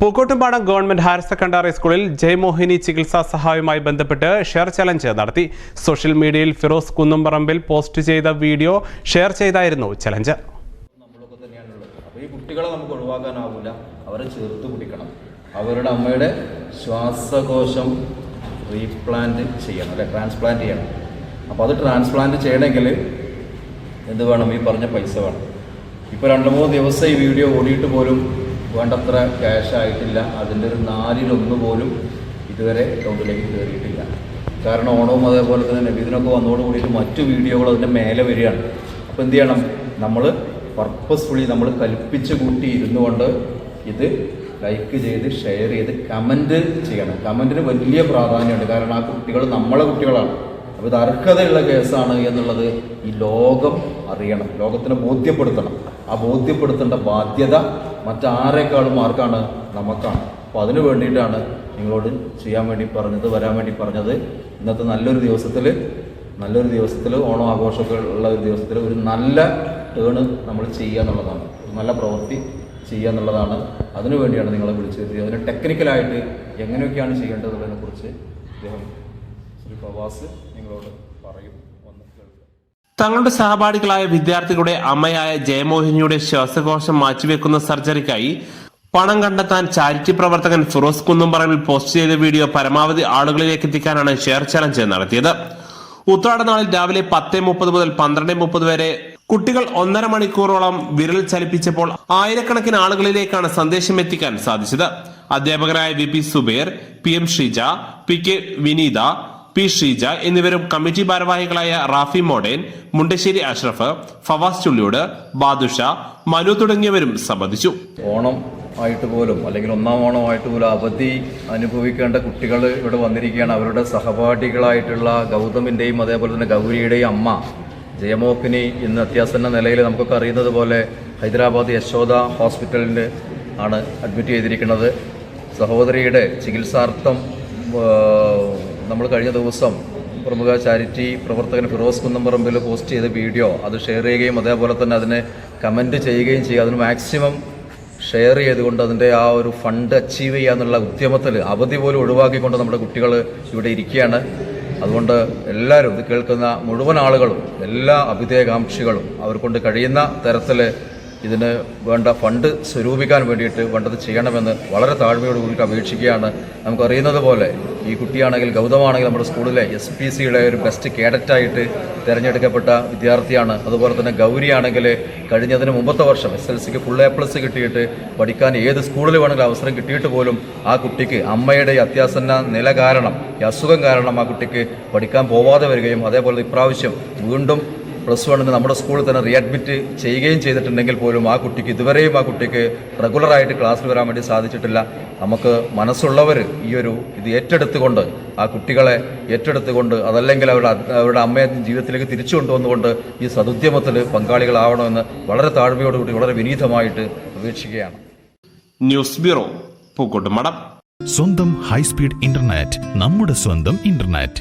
Pookkottumpadam government higher secondary സ്കൂളിൽ ജയമോഹിനി ചികിത്സാ സഹായവുമായി ബന്ധപ്പെട്ട് ഷെയർ ചലഞ്ച് നടത്തി. സോഷ്യൽ മീഡിയയിൽ ഫിറോസ് കുന്നുംപറമ്പിൽ പോസ്റ്റ് ചെയ്ത വീഡിയോ ഷെയർ ചെയ്തായിരുന്നു ചലഞ്ച്. ഈ കുട്ടികളെ നമുക്ക് ഒഴിവാക്കാനാവില്ല അവരെ ചേർത്ത് അവരുടെ അമ്മയുടെ ശ്വാസകോശം റീപ്ലാന്റ് ചെയ്യണം അല്ലെ? ട്രാൻസ്പ്ലാന്റ് ചെയ്യണം. അപ്പോൾ അത് ട്രാൻസ്പ്ലാന്റ് ചെയ്യണമെങ്കിൽ എന്ത് വേണം? ഈ പറഞ്ഞ പൈസ വേണം. ഇപ്പോൾ രണ്ട് മൂന്ന് ദിവസം ഈ വീഡിയോ ഓടിയിട്ട് പോലും വേണ്ടത്ര ക്യാഷ് ആയിട്ടില്ല. അതിന്റെ ഒരു നാലിലൊന്ന് പോലും ഇതുവരെ അക്കൗണ്ടിലേക്ക് കയറിയിട്ടില്ല കാരണം ഓണവും അതേപോലെ തന്നെ നബീദിനൊക്കെ വന്നതോട് കൂടിയിട്ട് മറ്റു വീഡിയോകൾ അതിന്റെ മേലെ വരികയാണ്. അപ്പോൾ എന്ത് ചെയ്യണം? നമ്മൾ പർപ്പസ്ഫുള്ളി നമ്മൾ കൽപ്പിച്ച് കൂട്ടി ഇരുന്നു കൊണ്ട് ഇത് ലൈക്ക് ചെയ്ത് ഷെയർ ചെയ്ത് കമന്റ് ചെയ്യണം. കമന്റിന് വലിയ പ്രാധാന്യമുണ്ട്. കാരണം ആ കുട്ടികൾ നമ്മളെ കുട്ടികളാണ്. അപ്പോൾ ഇത് അർഹതയുള്ള കേസാണ് എന്നുള്ളത് ഈ ലോകം അറിയണം. ലോകത്തിനെ ബോധ്യപ്പെടുത്തണം. ആ ബോധ്യപ്പെടുത്തേണ്ട ബാധ്യത മറ്റാരെക്കാളും ആർക്കാണ് നമുക്കാണ്. അപ്പോൾ അതിനു വേണ്ടിയിട്ടാണ് നിങ്ങളോട് ചെയ്യാൻ വേണ്ടി പറഞ്ഞത് വരാൻ വേണ്ടി പറഞ്ഞത്. ഇന്നത്തെ നല്ലൊരു ദിവസത്തിൽ നല്ലൊരു ദിവസത്തിൽ ഓണം ആഘോഷമൊക്കെ ഉള്ള ഒരു ദിവസത്തിൽ ഒരു നല്ല ടേണ് നമ്മൾ ചെയ്യുക എന്നുള്ളതാണ്. നല്ല പ്രവൃത്തി ചെയ്യുക എന്നുള്ളതാണ്. അതിനു വേണ്ടിയാണ് നിങ്ങളെ വിളിച്ചു വരുത്തിയത് അതിന് ടെക്നിക്കലായിട്ട് എങ്ങനെയൊക്കെയാണ് ചെയ്യേണ്ടതെന്നതിനെ കുറിച്ച് അദ്ദേഹം ശ്രീ ഫവാസ് നിങ്ങളോട് പറയും. തങ്ങളുടെ സഹപാഠികളായ വിദ്യാർത്ഥികളുടെ അമ്മയായ ജയമോഹിനിയുടെ ശ്വാസകോശം മാറ്റിവെക്കുന്ന സർജറിക്കായി പണം കണ്ടെത്താൻ ചാരിറ്റി പ്രവർത്തകൻ ഫിറോസ് കുന്നുംപറമ്പിൽ പോസ്റ്റ് ചെയ്ത വീഡിയോ പരമാവധി ആളുകളിലേക്ക് എത്തിക്കാനാണ് ഷെയർ ചലഞ്ച് നടത്തിയത്. ഉത്രാടനാളിൽ രാവിലെ പത്ത് മുപ്പത് മുതൽ പന്ത്രണ്ട് മുപ്പത് വരെ കുട്ടികൾ ഒന്നര മണിക്കൂറോളം വിരൽ ചലിപ്പിച്ചപ്പോൾ ആയിരക്കണക്കിന് ആളുകളിലേക്കാണ് സന്ദേശം എത്തിക്കാൻ സാധിച്ചത്. അധ്യാപകരായ V P Zubair P M Sheeja P K Vineetha P Sheeja എന്നിവരും കമ്മിറ്റി ഭാരവാഹികളായ റാഫി മോഡേൻ മുണ്ടശ്ശേരി അഷ്റഫ് ഫവാസ് ചുള്ളിയോട് ബാദുഷ മനു തുടങ്ങിയവരും സംബന്ധിച്ചു. ഓണം ആയിട്ട് പോലും അല്ലെങ്കിൽ ഒന്നാം ഓണമായിട്ട് പോലും അവധി അനുഭവിക്കേണ്ട കുട്ടികൾ ഇവിടെ വന്നിരിക്കുകയാണ്. അവരുടെ സഹപാഠികളായിട്ടുള്ള ഗൗതമിന്റെയും അതേപോലെ തന്നെ ഗൗരിയുടെയും അമ്മ ജയമോഹിനി ഇന്ന് അത്യാസന്ന നിലയിൽ നമുക്കൊക്കെ അറിയുന്നത് പോലെ ഹൈദരാബാദ് യശോദ ഹോസ്പിറ്റലിൽ ആണ് അഡ്മിറ്റ് ചെയ്തിരിക്കുന്നത്. സഹോദരിയുടെ ചികിത്സാർത്ഥം നമ്മൾ കഴിഞ്ഞ ദിവസം പ്രമുഖ ചാരിറ്റി പ്രവർത്തകൻ ഫിറോസ് കുന്നംപറമ്പിൽ പോസ്റ്റ് ചെയ്ത വീഡിയോ അത് ഷെയർ ചെയ്യുകയും അതേപോലെ തന്നെ അതിനെ കമന്റ് ചെയ്യുകയും ചെയ്യുക അതിന് മാക്സിമം ഷെയർ ചെയ്തുകൊണ്ട് അതിന്റെ ആ ഒരു ഫണ്ട് അച്ചീവ് ചെയ്യുക എന്നുള്ള ഉദ്യമത്തിൽ അവധി പോലും ഒഴിവാക്കിക്കൊണ്ട് നമ്മുടെ കുട്ടികൾ ഇവിടെ ഇരിക്കുകയാണ്. അതുകൊണ്ട് എല്ലാവരും ഇത് കേൾക്കുന്ന മുഴുവൻ ആളുകളും എല്ലാ അഭിതേകാംക്ഷികളും അവർക്കൊണ്ട് കഴിയുന്ന തരത്തിൽ ഇതിന് വേണ്ട ഫണ്ട് സ്വരൂപിക്കാൻ വേണ്ടിയിട്ട് വേണ്ടത് ചെയ്യണമെന്ന് വളരെ താഴ്മയോട് കൂടിയിട്ട് അപേക്ഷിക്കുകയാണ്. നമുക്കറിയുന്നത് പോലെ ഈ കുട്ടിയാണെങ്കിൽ ഗൗതമാണെങ്കിൽ നമ്മുടെ സ്കൂളിലെ എസ് പി സിയുടെ ഒരു ബെസ്റ്റ് കേഡറ്റായിട്ട് തിരഞ്ഞെടുക്കപ്പെട്ട വിദ്യാർത്ഥിയാണ്. അതുപോലെ തന്നെ ഗൗരിയാണെങ്കിൽ കഴിഞ്ഞതിന് മുമ്പത്തെ വർഷം എസ് എൽ സിക്ക് ഫുൾ എ പ്ലസ് കിട്ടിയിട്ട് പഠിക്കാൻ ഏത് സ്കൂളിൽ വേണമെങ്കിലും അവസരം കിട്ടിയിട്ട് പോലും ആ കുട്ടിക്ക് അമ്മയുടെ അത്യാസന്ന നില കാരണം ഈ അസുഖം കാരണം ആ കുട്ടിക്ക് പഠിക്കാൻ പോവാതെ വരികയും അതേപോലെ ഇപ്രാവശ്യം വീണ്ടും പ്ലസ് വണ്ണിന് നമ്മുടെ സ്കൂളിൽ തന്നെ റീഅഡ്മിറ്റ് ചെയ്യുകയും ചെയ്തിട്ടുണ്ടെങ്കിൽ പോലും ആ കുട്ടിക്ക് ഇതുവരെയും ആ കുട്ടിക്ക് റെഗുലറായിട്ട് ക്ലാസ്സിൽ വരാൻ വേണ്ടി സാധിച്ചിട്ടില്ല. നമുക്ക് മനസ്സുള്ളവർ ഈ ഒരു ഇത് ഏറ്റെടുത്തുകൊണ്ട് ആ കുട്ടികളെ ഏറ്റെടുത്തുകൊണ്ട് അതല്ലെങ്കിൽ അവരുടെ അവരുടെ അമ്മയെ ജീവിതത്തിലേക്ക് തിരിച്ചു കൊണ്ടുവന്നുകൊണ്ട് ഈ സതുദ്യമത്തിൽ പങ്കാളികളാവണമെന്ന് വളരെ താഴ്മയോടുകൂടി വളരെ വിനീതമായിട്ട് അപേക്ഷിക്കുകയാണ്. ന്യൂസ് ബ്യൂറോ പൂക്കോട്ടുമടം സ്വന്തം ഹൈസ്പീഡ് ഇന്റർനെറ്റ് നമ്മുടെ സ്വന്തം ഇന്റർനെറ്റ്.